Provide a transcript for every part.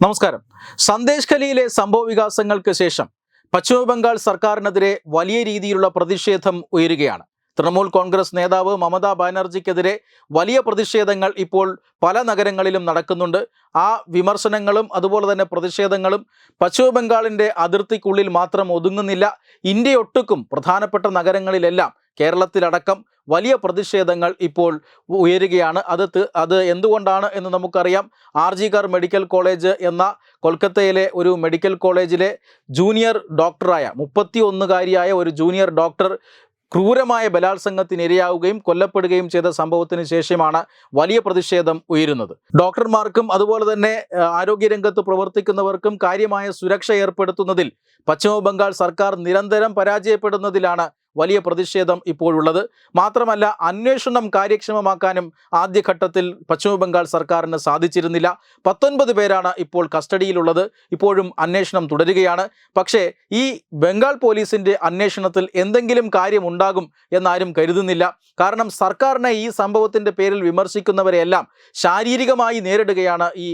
നമസ്കാരം. സന്ദേശ് ഖലിയിലെ സംഭവ വികാസങ്ങൾക്ക് ശേഷം പശ്ചിമബംഗാൾ സർക്കാരിനെതിരെ വലിയ രീതിയിലുള്ള പ്രതിഷേധം ഉയരുകയാണ്. തൃണമൂൽ കോൺഗ്രസ് നേതാവ് മമതാ ബാനർജിക്കെതിരെ വലിയ പ്രതിഷേധങ്ങൾ ഇപ്പോൾ പല നഗരങ്ങളിലും നടക്കുന്നുണ്ട്. ആ വിമർശനങ്ങളും അതുപോലെ തന്നെ പ്രതിഷേധങ്ങളും പശ്ചിമബംഗാളിന്റെ അതിർത്തിക്കുള്ളിൽ മാത്രം ഒതുങ്ങുന്നില്ല. ഇന്ത്യയൊട്ടുക്കും പ്രധാനപ്പെട്ട നഗരങ്ങളിലെല്ലാം കേരളത്തിലടക്കം വലിയ പ്രതിഷേധങ്ങൾ ഇപ്പോൾ ഉയരുകയാണ്. അത് അത് എന്തുകൊണ്ടാണ് എന്ന് നമുക്കറിയാം. R G Kar Medical College എന്ന കൊൽക്കത്തയിലെ ഒരു മെഡിക്കൽ കോളേജിലെ ജൂനിയർ ഡോക്ടറായ മുപ്പത്തി ഒന്നുകാരിയായ ഒരു ജൂനിയർ ഡോക്ടർ ക്രൂരമായ ബലാത്സംഗത്തിനിരയാവുകയും കൊല്ലപ്പെടുകയും ചെയ്ത സംഭവത്തിന് ശേഷമാണ് വലിയ പ്രതിഷേധം ഉയരുന്നത്. ഡോക്ടർമാർക്കും അതുപോലെ തന്നെ ആരോഗ്യരംഗത്ത് പ്രവർത്തിക്കുന്നവർക്കും കാര്യമായ സുരക്ഷ ഏർപ്പെടുത്തുന്നതിൽ പശ്ചിമ ബംഗാൾ സർക്കാർ നിരന്തരം പരാജയപ്പെടുന്നതിലാണ് വലിയ പ്രതിഷേധം ഇപ്പോഴുള്ളത്. മാത്രമല്ല അന്വേഷണം കാര്യക്ഷമമാക്കാനും ആദ്യഘട്ടത്തിൽ പശ്ചിമബംഗാൾ സർക്കാരിന് സാധിച്ചിരുന്നില്ല. പത്തൊൻപത് പേരാണ് ഇപ്പോൾ കസ്റ്റഡിയിലുള്ളത്. ഇപ്പോഴും അന്വേഷണം തുടരുകയാണ്. പക്ഷേ ഈ ബംഗാൾ പോലീസിന്റെ അന്വേഷണത്തിൽ എന്തെങ്കിലും കാര്യമുണ്ടാകും എന്നാരും കരുതുന്നില്ല. കാരണം സർക്കാരിനെ ഈ സംഭവത്തിന്റെ പേരിൽ വിമർശിക്കുന്നവരെയെല്ലാം ശാരീരികമായി നേരിടുകയാണ് ഈ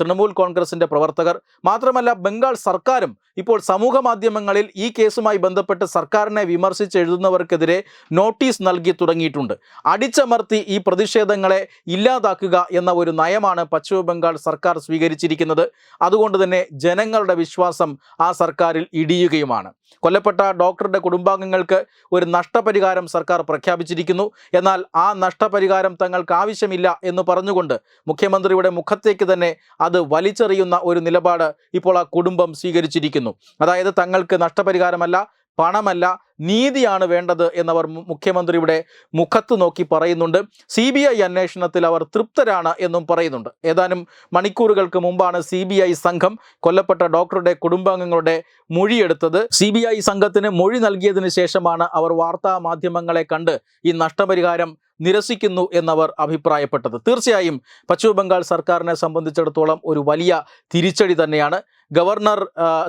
തൃണമൂൽ കോൺഗ്രസിന്റെ പ്രവർത്തകർ. മാത്രമല്ല ബംഗാൾ സർക്കാരും ഇപ്പോൾ സമൂഹ മാധ്യമങ്ങളിൽ ഈ കേസുമായി ബന്ധപ്പെട്ട് സർക്കാരിനെ വിമർശിച്ച് എഴുതുന്നവർക്കെതിരെ നോട്ടീസ് നൽകി തുടങ്ങിയിട്ടുണ്ട്. അടിച്ചമർത്തി ഈ പ്രതിഷേധങ്ങളെ ഇല്ലാതാക്കുക എന്ന ഒരു നയമാണ് പശ്ചിമബംഗാൾ സർക്കാർ സ്വീകരിച്ചിരിക്കുന്നത്. അതുകൊണ്ട് തന്നെ ജനങ്ങളുടെ വിശ്വാസം ആ സർക്കാരിൽ ഇടിയുകയുമാണ്. കൊല്ലപ്പെട്ട ഡോക്ടറുടെ കുടുംബാംഗങ്ങൾക്ക് ഒരു നഷ്ടപരിഹാരം സർക്കാർ പ്രഖ്യാപിച്ചിരിക്കുന്നു. എന്നാൽ ആ നഷ്ടപരിഹാരം തങ്ങൾക്ക് ആവശ്യമില്ല എന്ന് പറഞ്ഞുകൊണ്ട് മുഖ്യമന്ത്രിയുടെ മുഖത്തേക്ക് തന്നെ അത് വലിച്ചെറിയുന്ന ഒരു നിലപാട് ഇപ്പോൾ ആ കുടുംബം സ്വീകരിച്ചിരിക്കുന്നു. അതായത് തങ്ങൾക്ക് നഷ്ടപരിഹാരമല്ല പണമല്ല നീതിയാണ് വേണ്ടത് എന്നവർ മുഖ്യമന്ത്രിയുടെ മുഖത്ത് നോക്കി പറയുന്നുണ്ട്. സി ബി ഐ അന്വേഷണത്തിൽ അവർ തൃപ്തരാണ് എന്നും പറയുന്നുണ്ട്. ഏതാനും മണിക്കൂറുകൾക്ക് മുമ്പാണ് സി ബി ഐ സംഘം കൊല്ലപ്പെട്ട ഡോക്ടറുടെ കുടുംബാംഗങ്ങളുടെ മൊഴിയെടുത്തത് സി ബി ഐ സംഘത്തിന് മൊഴി നൽകിയതിന് ശേഷമാണ് അവർ വാർത്താ മാധ്യമങ്ങളെ കണ്ട് ഈ നഷ്ടപരിഹാരം നിരസിക്കുന്നു എന്നവർ അഭിപ്രായപ്പെട്ടത്. തീർച്ചയായും പശ്ചിമ ബംഗാൾ സർക്കാരിനെ സംബന്ധിച്ചിടത്തോളം ഒരു വലിയ തിരിച്ചടി തന്നെയാണ്. ഗവർണർ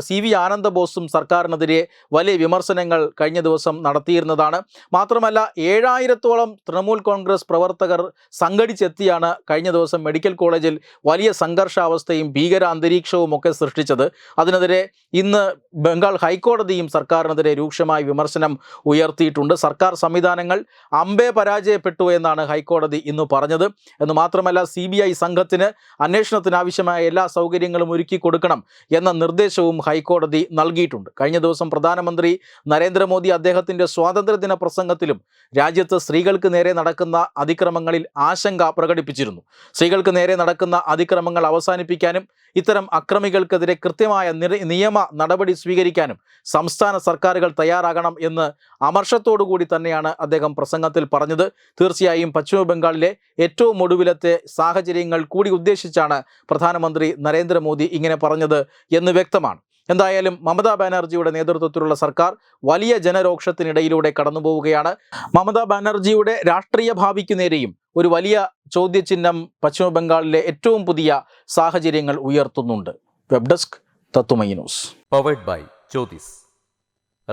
സി വി ആനന്ദബോസും സർക്കാരിനെതിരെ വലിയ വിമർശനങ്ങൾ കഴിഞ്ഞ ദിവസം നടത്തിയിരുന്നതാണ്. മാത്രമല്ല ഏഴായിരത്തോളം തൃണമൂൽ കോൺഗ്രസ് പ്രവർത്തകർ സംഘടിച്ചെത്തിയാണ് കഴിഞ്ഞ ദിവസം മെഡിക്കൽ കോളേജിൽ വലിയ സംഘർഷാവസ്ഥയും ഭീകര അന്തരീക്ഷവും ഒക്കെ സൃഷ്ടിച്ചത്. അതിനെതിരെ ഇന്ന് ബംഗാൾ ഹൈക്കോടതിയും സർക്കാരിനെതിരെ രൂക്ഷമായ വിമർശനം ഉയർത്തിയിട്ടുണ്ട്. സർക്കാർ സംവിധാനങ്ങൾ അമ്പേ പരാജയപ്പെട്ടു എന്നാണ് ഹൈക്കോടതി ഇന്ന് പറഞ്ഞത്. എന്ന് മാത്രമല്ല സി ബി ഐ സംഘത്തിന് അന്വേഷണത്തിന് ആവശ്യമായ എല്ലാ സൗകര്യങ്ങളും ഒരുക്കി കൊടുക്കണം. എന്ന നിർദ്ദേശവും ഹൈക്കോടതി നൽകിയിട്ടുണ്ട്. കഴിഞ്ഞ ദിവസം പ്രധാനമന്ത്രി നരേന്ദ്രമോദി അദ്ദേഹത്തിന്റെ സ്വാതന്ത്ര്യദിന പ്രസംഗത്തിലും രാജ്യത്ത് സ്ത്രീകൾക്ക് നേരെ നടക്കുന്ന അതിക്രമങ്ങളിൽ ആശങ്ക പ്രകടിപ്പിച്ചിരുന്നു. സ്ത്രീകൾക്ക് നേരെ നടക്കുന്ന അതിക്രമങ്ങൾ അവസാനിപ്പിക്കാനും ഇത്തരം അക്രമികൾക്കെതിരെ കൃത്യമായ നിയമ നടപടി സ്വീകരിക്കാനും സംസ്ഥാന സർക്കാരുകൾ തയ്യാറാകണം എന്ന് അമർഷത്തോടു കൂടി തന്നെയാണ് അദ്ദേഹം പ്രസംഗത്തിൽ പറഞ്ഞത്. തീർച്ചയായും പശ്ചിമബംഗാളിലെ ഏറ്റവും ഒടുവിലത്തെ സാഹചര്യങ്ങൾ കൂടി ഉദ്ദേശിച്ചാണ് പ്രധാനമന്ത്രി നരേന്ദ്രമോദി ഇങ്ങനെ പറഞ്ഞത് എന്ന് വ്യക്തമാണ്. എന്തായാലും മമതാ ബാനർജിയുടെ നേതൃത്വത്തിലുള്ള സർക്കാർ വലിയ ജനരോക്ഷത്തിനിടയിലൂടെ കടന്നുപോവുകയാണ്. മമതാ ബാനർജിയുടെ രാഷ്ട്രീയ ഭാവിക്ക് നേരെയും ഒരു വലിയ ചോദ്യചിഹ്നം പശ്ചിമബംഗാളിലെ ഏറ്റവും പുതിയ സാഹചര്യങ്ങൾ ഉയർത്തുന്നുണ്ട്. വെബ് ഡെസ്ക് തത്തുമൈ news. Powered by Jyothis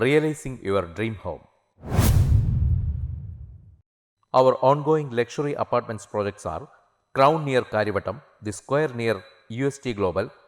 realising your dream home our ongoing luxury apartments projects R Crown near Kariavattom the square near U S T Crown